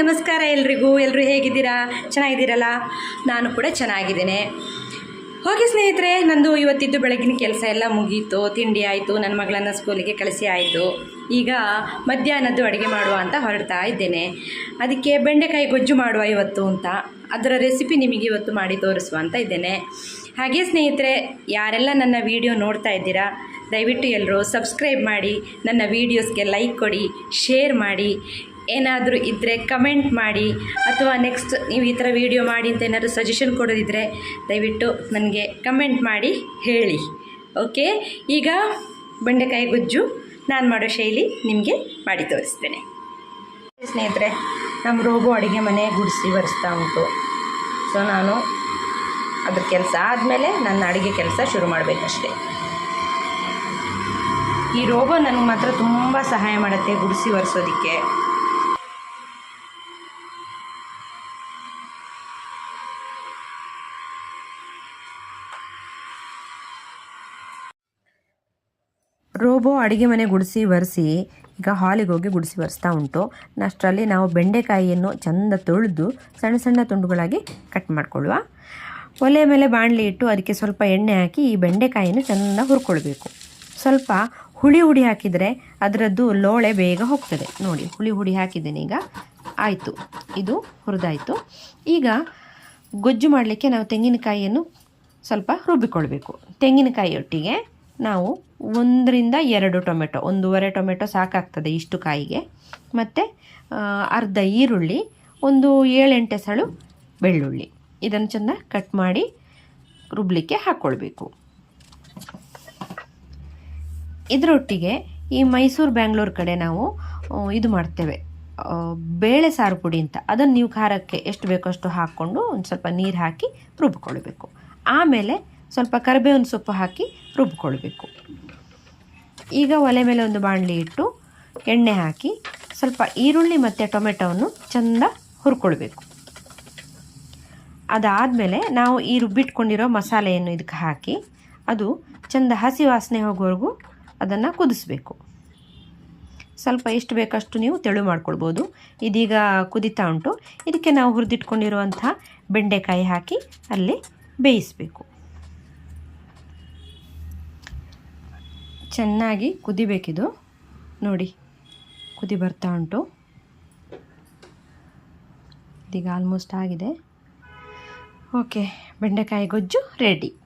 ನಮಸ್ಕಾರ ಎಲ್ರಿಗೂ ಎಲ್ಲರೂ ಹೇಗಿದ್ದೀರಾ? ಚೆನ್ನಾಗಿದ್ದೀರಲ್ಲ? ನಾನು ಕೂಡ ಚೆನ್ನಾಗಿದ್ದೇನೆ. ಹೋಗಿ ಸ್ನೇಹಿತರೆ, ನಂದು ಇವತ್ತಿದ್ದು ಬೆಳಗಿನ ಕೆಲಸ ಎಲ್ಲ ಮುಗೀತು. ತಿಂಡಿ ಆಯಿತು, ನನ್ನ ಮಗಳನ್ನು ಸ್ಕೂಲಿಗೆ ಕಳಿಸಿ ಆಯಿತು. ಈಗ ಮಧ್ಯಾಹ್ನದ್ದು ಅಡುಗೆ ಮಾಡುವ ಅಂತ ಹೊರಡ್ತಾ ಇದ್ದೇನೆ. ಅದಕ್ಕೆ ಬೆಂಡೆಕಾಯಿ ಗೊಜ್ಜು ಮಾಡುವ ಇವತ್ತು ಅಂತ, ಅದರ ರೆಸಿಪಿ ನಿಮಗೆ ಇವತ್ತು ಮಾಡಿ ತೋರಿಸುವ ಅಂತ ಇದ್ದೇನೆ. ಹಾಗೆ ಸ್ನೇಹಿತರೆ, ಯಾರೆಲ್ಲ ನನ್ನ ವಿಡಿಯೋ ನೋಡ್ತಾ ಇದ್ದೀರಾ, ದಯವಿಟ್ಟು ಎಲ್ಲರೂ ಸಬ್ಸ್ಕ್ರೈಬ್ ಮಾಡಿ, ನನ್ನ ವೀಡಿಯೋಸ್ಗೆ ಲೈಕ್ ಕೊಡಿ, ಶೇರ್ ಮಾಡಿ. ಏನಾದರೂ ಇದ್ದರೆ ಕಮೆಂಟ್ ಮಾಡಿ ಅಥವಾ ನೆಕ್ಸ್ಟ್ ನೀವು ಈ ಥರ ವೀಡಿಯೋ ಮಾಡಿ ಅಂತ ಏನಾದರೂ ಸಜೆಷನ್ ಕೊಡೋದಿದ್ದರೆ ದಯವಿಟ್ಟು ನನಗೆ ಕಮೆಂಟ್ ಮಾಡಿ ಹೇಳಿ. ಓಕೆ ಈಗ ಬೆಂಡೆಕಾಯಿ ಗೊಜ್ಜು ನಾನು ಮಾಡೋ ಶೈಲಿ ನಿಮಗೆ ಮಾಡಿ ತೋರಿಸ್ತೇನೆ. ಸ್ನೇಹಿತರೆ ನಮ್ಮ ರೋಗು ಅಡುಗೆ ಮನೆ ಗುಡಿಸಿ ಒರೆಸ್ತಾ ಉಂಟು. ಸೊ ನಾನು ಅದ್ರ ಕೆಲಸ ಆದಮೇಲೆ ನನ್ನ ಅಡುಗೆ ಕೆಲಸ ಶುರು ಮಾಡಬೇಕಷ್ಟೇ. ಈ ರೋಬೋ ನನಗೆ ಮಾತ್ರ ತುಂಬ ಸಹಾಯ ಮಾಡುತ್ತೆ ಗುಡಿಸಿ ಒರೆಸೋದಕ್ಕೆ. ರೋಬೋ ಅಡುಗೆ ಮನೆ ಗುಡಿಸಿ ಒರೆಸಿ, ಈಗ ಹಾಲಿಗೆ ಹೋಗಿ ಗುಡಿಸಿ ಒರೆಸ್ತಾ ಉಂಟು. ಅಷ್ಟರಲ್ಲಿ ನಾವು ಬೆಂಡೆಕಾಯಿಯನ್ನು ಚೆಂದ ತೊಳೆದು, ಸಣ್ಣ ಸಣ್ಣ ತುಂಡುಗಳಾಗಿ ಕಟ್ ಮಾಡಿಕೊಳ್ಳುವ. ಒಲೆ ಮೇಲೆ ಬಾಣಲಿ ಇಟ್ಟು ಅದಕ್ಕೆ ಸ್ವಲ್ಪ ಎಣ್ಣೆ ಹಾಕಿ ಈ ಬೆಂಡೆಕಾಯಿಯನ್ನು ಚೆಂದ ಹುರ್ಕೊಳ್ಬೇಕು. ಸ್ವಲ್ಪ ಹುಳಿ ಹುಡಿ ಹಾಕಿದರೆ ಅದರದ್ದು ಲೋಳೆ ಬೇಗ ಹೋಗ್ತದೆ. ನೋಡಿ, ಹುಳಿ ಹುಡಿ ಹಾಕಿದ್ದೇನೆ ಈಗ. ಆಯಿತು. ಇದು ಹುರಿದಾಯಿತು. ಈಗ ಗೊಜ್ಜು ಮಾಡಲಿಕ್ಕೆ ನಾವು ತೆಂಗಿನಕಾಯಿಯನ್ನು ಸ್ವಲ್ಪ ರುಬ್ಬಿಕೊಳ್ಬೇಕು. ತೆಂಗಿನಕಾಯಿಯೊಟ್ಟಿಗೆ ನಾವು ಒಂದರಿಂದ ಎರಡು ಟೊಮೆಟೊ, ಒಂದೂವರೆ ಟೊಮೆಟೊ ಸಾಕಾಗ್ತದೆ ಇಷ್ಟು ಕಾಯಿಗೆ. ಮತ್ತು ಅರ್ಧ ಈರುಳ್ಳಿ, ಒಂದು ಏಳೆಂಟು ಎಸಳು ಬೆಳ್ಳುಳ್ಳಿ. ಇದನ್ನು ಚೆಂದ ಕಟ್ ಮಾಡಿ ರುಬ್ಲಿಕ್ಕೆ ಹಾಕ್ಕೊಳ್ಬೇಕು ಇದರೊಟ್ಟಿಗೆ ಈ ಮೈಸೂರು ಬ್ಯಾಂಗ್ಳೂರು ಕಡೆ ನಾವು ಇದು ಮಾಡ್ತೇವೆ. ಬೇಳೆ ಸಾರು ಪುಡಿ ಅಂತ. ಅದನ್ನು ನೀವು ಖಾರಕ್ಕೆ ಎಷ್ಟು ಬೇಕೋ ಅಷ್ಟು ಹಾಕ್ಕೊಂಡು ಒಂದು ಸ್ವಲ್ಪ ನೀರು ಹಾಕಿ ರುಬ್ಕೊಳ್ಬೇಕು. ಆಮೇಲೆ ಸ್ವಲ್ಪ ಕರಿಬೇವಿನ ಸೊಪ್ಪು ಹಾಕಿ ರುಬ್ಕೊಳ್ಬೇಕು. ಈಗ ಒಲೆ ಮೇಲೆ ಒಂದು ಬಾಣಲಿ ಇಟ್ಟು ಎಣ್ಣೆ ಹಾಕಿ ಸ್ವಲ್ಪ ಈರುಳ್ಳಿ ಮತ್ತು ಟೊಮೆಟೊವನ್ನು ಚೆಂದ ಹುರ್ಕೊಳ್ಬೇಕು. ಅದಾದಮೇಲೆ ನಾವು ಈ ರುಬ್ಬಿಟ್ಕೊಂಡಿರೋ ಮಸಾಲೆಯನ್ನು ಇದಕ್ಕೆ ಹಾಕಿ ಅದು ಚೆಂದ ಹಸಿ ವಾಸನೆ ಹೋಗೋವರೆಗೂ ಅದನ್ನು ಕುದಿಸ್ಬೇಕು. ಸ್ವಲ್ಪ ಎಷ್ಟು ಬೇಕಷ್ಟು ನೀವು ತೆಳು ಮಾಡ್ಕೊಳ್ಬೋದು. ಇದೀಗ ಕುದಿತಾ ಉಂಟು. ಇದಕ್ಕೆ ನಾವು ಹುರಿದಿಟ್ಕೊಂಡಿರುವಂಥ ಬೆಂಡೆಕಾಯಿ ಹಾಕಿ ಅಲ್ಲಿ ಬೇಯಿಸಬೇಕು. ಚೆನ್ನಾಗಿ ಕುದಿಬೇಕಿದು. ನೋಡಿ ಕುದಿ ಬರ್ತಾ ಉಂಟು. ಇದೀಗ ಆಲ್ಮೋಸ್ಟ್ ಆಗಿದೆ. ಓಕೆ ಬೆಂಡೆಕಾಯಿ ಗೊಜ್ಜು ರೆಡಿ